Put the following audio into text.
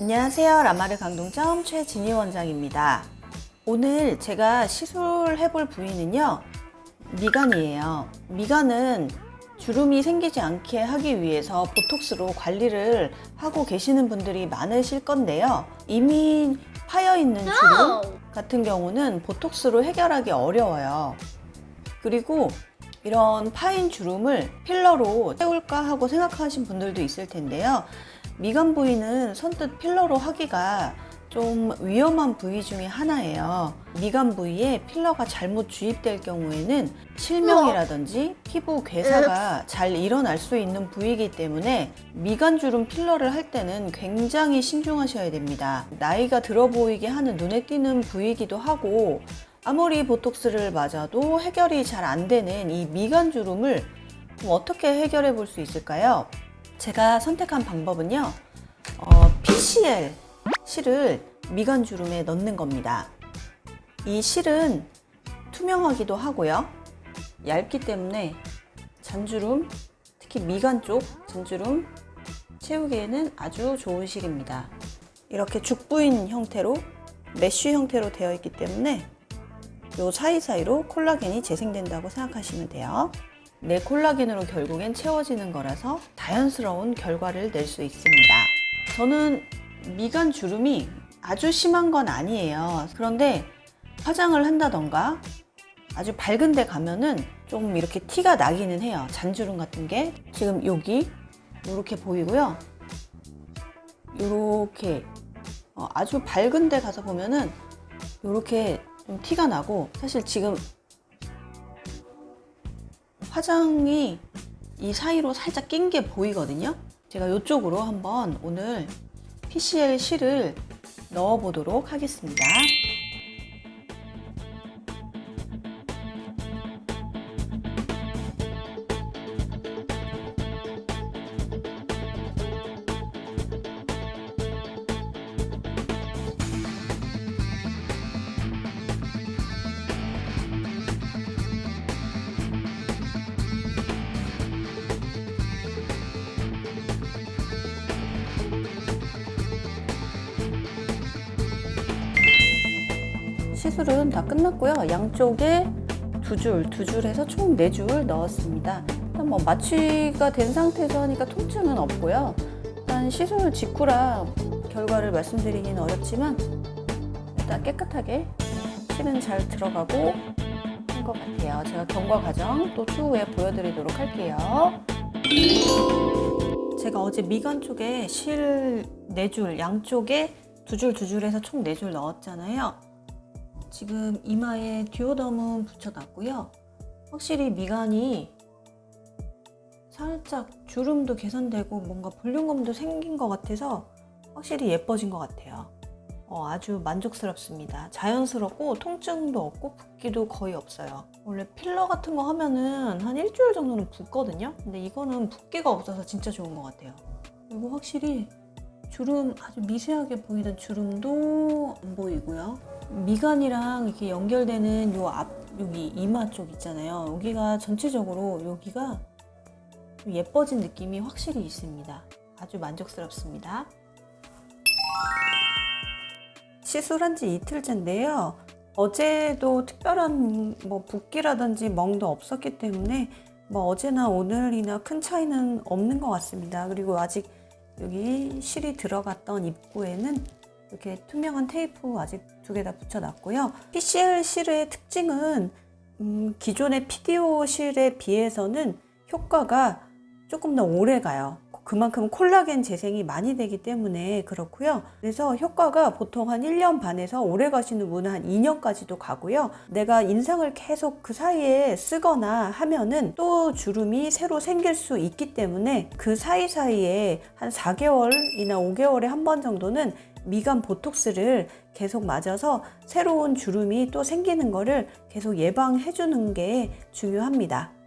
안녕하세요. 라마르 강동점 최진희 원장입니다. 오늘 제가 시술해 볼 부위는요. 미간이에요. 미간은 주름이 생기지 않게 하기 위해서 보톡스로 관리를 하고 계시는 분들이 많으실 건데요. 이미 파여 있는 주름 같은 경우는 보톡스로 해결하기 어려워요. 그리고 이런 파인 주름을 필러로 채울까 하고 생각하신 분들도 있을 텐데요. 미간 부위는 선뜻 필러로 하기가 좀 위험한 부위 중에 하나예요. 미간 부위에 필러가 잘못 주입될 경우에는 실명이라든지 피부 괴사가 잘 일어날 수 있는 부위이기 때문에 미간 주름 필러를 할 때는 굉장히 신중하셔야 됩니다. 나이가 들어 보이게 하는 눈에 띄는 부위이기도 하고 아무리 보톡스를 맞아도 해결이 잘 안 되는 이 미간 주름을 좀 어떻게 해결해 볼 수 있을까요? 제가 선택한 방법은요, 어, PCL 실을 미간 주름에 넣는 겁니다. 이 실은 투명하기도 하고요, 얇기 때문에 잔주름, 특히 미간 쪽 잔주름 채우기에는 아주 좋은 실입니다. 이렇게 죽부인 형태로 메쉬 형태로 되어 있기 때문에 요 사이사이로 콜라겐이 재생된다고 생각하시면 돼요. 내 콜라겐으로 결국엔 채워지는 거라서 자연스러운 결과를 낼 수 있습니다. 저는 미간 주름이 아주 심한 건 아니에요. 그런데 화장을 한다던가 아주 밝은 데 가면은 좀 이렇게 티가 나기는 해요. 잔주름 같은 게. 지금 여기 이렇게 보이고요. 이렇게 어, 아주 밝은 데 가서 보면은 이렇게 좀 티가 나고 사실 지금 화장이 이 사이로 살짝 낀 게 보이거든요. 제가 이쪽으로 한번 오늘 PCL 실을 넣어 보도록 하겠습니다. 시술은 다 끝났고요. 양쪽에 두 줄, 두 줄 해서 총 네 줄 넣었습니다. 일단 뭐 마취가 된 상태에서 하니까 통증은 없고요. 일단 시술 직후라 결과를 말씀드리기는 어렵지만 일단 깨끗하게 실은 잘 들어가고 한 것 같아요. 제가 경과 과정 또 추후에 보여드리도록 할게요. 제가 어제 미간 쪽에 실네 줄, 양쪽에 두 줄, 두줄 해서 총네줄 넣었잖아요. 지금 이마에 듀오덤은 붙여놨고요. 확실히 미간이 살짝 주름도 개선되고 뭔가 볼륨감도 생긴 것 같아서 확실히 예뻐진 것 같아요. 어, 아주 만족스럽습니다. 자연스럽고 통증도 없고 붓기도 거의 없어요. 원래 필러 같은 거 하면은 한 일주일 정도는 붓거든요. 근데 이거는 붓기가 없어서 진짜 좋은 것 같아요. 그리고 확실히 주름 아주 미세하게 보이던 주름도 안 보이고요. 미간이랑 이렇게 연결되는 요 앞 여기 이마 쪽 있잖아요. 여기가 전체적으로 여기가 좀 예뻐진 느낌이 확실히 있습니다. 아주 만족스럽습니다. 시술한 지 이틀째인데요. 어제도 특별한 뭐 붓기라든지 멍도 없었기 때문에 뭐 어제나 오늘이나 큰 차이는 없는 것 같습니다. 그리고 아직 여기 실이 들어갔던 입구에는 이렇게 투명한 테이프 아직 두 개 다 붙여놨고요. PCL 실의 특징은 음, 기존의 PDO 실에 비해서는 효과가 조금 더 오래 가요. 그만큼 콜라겐 재생이 많이 되기 때문에 그렇고요. 그래서 효과가 보통 한 1년 반에서 오래 가시는 분은 한 2년까지도 가고요. 내가 인상을 계속 그 사이에 쓰거나 하면은 또 주름이 새로 생길 수 있기 때문에 그 사이사이에 한 4개월이나 5개월에 한 번 정도는 미간 보톡스를 계속 맞아서 새로운 주름이 또 생기는 거를 계속 예방해 주는 게 중요합니다.